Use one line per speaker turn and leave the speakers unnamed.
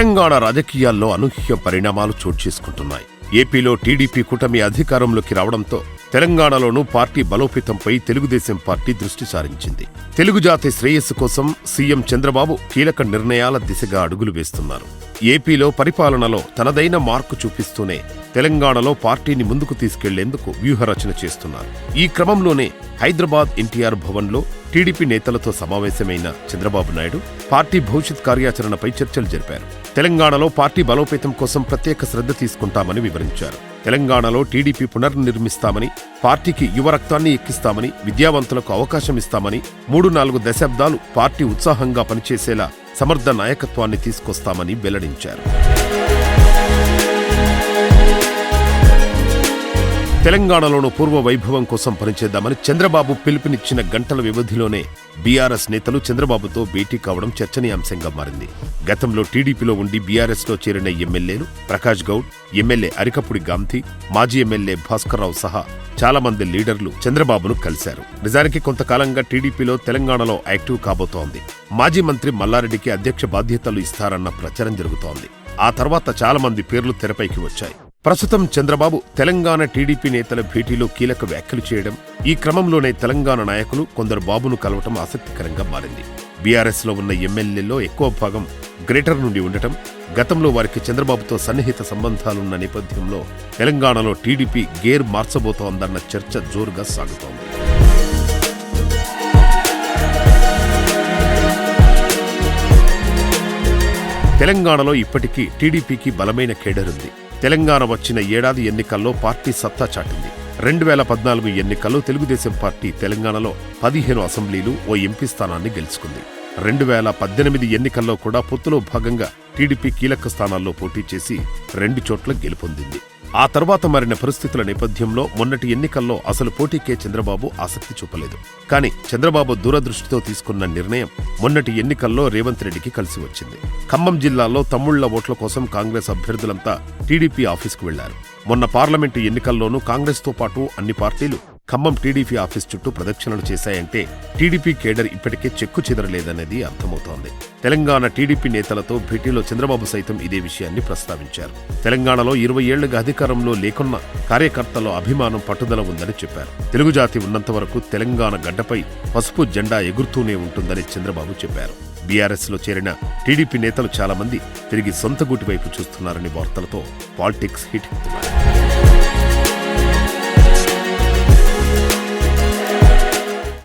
తెలంగాణ రాజకీయాల్లో అనూహ్య పరిణామాలు చోటు చేసుకుంటున్నాయి. ఏపీలో టీడీపీ కూటమి అధికారంలోకి రావడంతో తెలంగాణలోనూ పార్టీ బలోపేతంపై తెలుగుదేశం పార్టీ దృష్టి సారించింది. తెలుగు జాతి శ్రేయస్సు కోసం సీఎం చంద్రబాబు కీలక నిర్ణయాల దిశగా అడుగులు వేస్తున్నారు. ఏపీలో పరిపాలనలో తనదైన మార్కు చూపిస్తూనే తెలంగాణలో పార్టీని ముందుకు తీసుకెళ్ళేందుకు వ్యూహరచన చేస్తున్నారు. ఈ క్రమంలోనే హైదరాబాద్ ఎన్టీఆర్ భవన్లో టీడీపీ నేతలతో సమావేశమైన చంద్రబాబు నాయుడు పార్టీ భవిష్యత్ కార్యాచరణపై చర్చలు జరిపారు. తెలంగాణలో పార్టీ బలోపేతం కోసం ప్రత్యేక శ్రద్ధ తీసుకుంటామని వివరించారు. తెలంగాణలో టీడీపీ పునర్నిర్మిస్తామని పార్టీకి యువ రక్తాన్ని ఎక్కిస్తామని విద్యావంతులకు అవకాశం ఇస్తామని మూడు నాలుగు దశాబ్దాలు పార్టీ ఉత్సాహంగా పనిచేసేలా సమర్థ నాయకత్వాన్ని తీసుకొస్తామని వెల్లడించారు. తెలంగాణలోనూ పూర్వ వైభవం కోసం పనిచేద్దామని చంద్రబాబు పిలుపునిచ్చిన గంటల వ్యవధిలోనే బీఆర్ఎస్ నేతలు చంద్రబాబుతో భేటీ కావడం చర్చనీయాంశంగా మారింది. గతంలో టీడీపీలో ఉండి బీఆర్ఎస్లో చేరిన ఎమ్మెల్యేలు ప్రకాష్ గౌడ్ ఎమ్మెల్యే అరికపుడి గాంధీ మాజీ ఎమ్మెల్యే భాస్కర్రావు సహా చాలా మంది లీడర్లు చంద్రబాబును కలిశారు. నిజానికి కొంతకాలంగా టీడీపీలో తెలంగాణలో యాక్టివ్ కాబోతోంది. మాజీ మంత్రి మల్లారెడ్డికి అధ్యక్ష బాధ్యతలు ఇస్తారన్న ప్రచారం జరుగుతోంది. ఆ తర్వాత చాలా మంది పేర్లు తెరపైకి వచ్చాయి. ప్రస్తుతం చంద్రబాబు తెలంగాణ టీడీపీ నేతల భేటీలో కీలక వ్యాఖ్యలు చేయడం ఈ క్రమంలోనే తెలంగాణ నాయకులు కొందరు బాబును కలవటం ఆసక్తికరంగా మారింది. బీఆర్ఎస్లో ఉన్న ఎమ్మెల్యేల్లో ఎక్కువ భాగం గ్రేటర్ నుండి ఉండటం గతంలో వారికి చంద్రబాబుతో సన్నిహిత సంబంధాలున్న నేపథ్యంలో తెలంగాణలో టీడీపీ గేర్ మార్చబోతోందన్న చర్చ జోరుగా సాగుతోంది. తెలంగాణలో ఇప్పటికీ టీడీపీకి బలమైన కేడరుంది తెలంగాణ వచ్చిన ఏడాది ఎన్నికల్లో పార్టీ సత్తా చాటింది. రెండు వేల పద్నాలుగు ఎన్నికల్లో తెలుగుదేశం పార్టీ తెలంగాణలో పదిహేను అసెంబ్లీలు ఓ ఎంపీ స్థానాన్ని గెలుచుకుంది. రెండు వేల పద్దెనిమిది ఎన్నికల్లో కూడా పొత్తులో భాగంగా టీడీపీ కీలక స్థానాల్లో పోటీ చేసి రెండు చోట్ల గెలుపొందింది. ఆ తర్వాత మారిన పరిస్థితుల నేపథ్యంలో మొన్నటి ఎన్నికల్లో అసలు పోటీకే చంద్రబాబు ఆసక్తి చూపలేదు. కానీ చంద్రబాబు దూరదృష్టితో తీసుకున్న నిర్ణయం మొన్నటి ఎన్నికల్లో రేవంత్ రెడ్డికి కలిసి వచ్చింది. ఖమ్మం జిల్లాలో తమ్ముళ్ళ ఓట్ల కోసం కాంగ్రెస్ అభ్యర్థులంతా టీడీపీ ఆఫీస్కు వెళ్ళారు. మొన్న పార్లమెంటు ఎన్నికల్లోనూ కాంగ్రెస్తో పాటు అన్ని పార్టీలు ఖమ్మం టీడీపీ ఆఫీస్ చుట్టూ ప్రదక్షిణలు చేశాయంటే టీడీపీ కేడర్ ఇప్పటికే చెక్కు చెదరలేదనేది అర్థమవుతోంది. తెలంగాణ టీడీపీ నేతలతో భేటీలో చంద్రబాబు సైతం ఇదే విషయాన్ని ప్రస్తావించారు. తెలంగాణలో ఇరవై ఏళ్ళుగా అధికారంలో లేకున్న కార్యకర్తలో అభిమానం పట్టుదల ఉందని చెప్పారు. తెలుగు జాతి ఉన్నంత వరకు తెలంగాణ గడ్డపై పసుపు జెండా ఎగురుతూనే ఉంటుందని చంద్రబాబు చెప్పారు. బీఆర్ఎస్లో చేరిన టీడీపీ నేతలు చాలామంది తిరిగి సొంత గూటి వైపు చూస్తున్నారని వార్తలతో పాలిటిక్స్ హిట్ అవుతున్నారు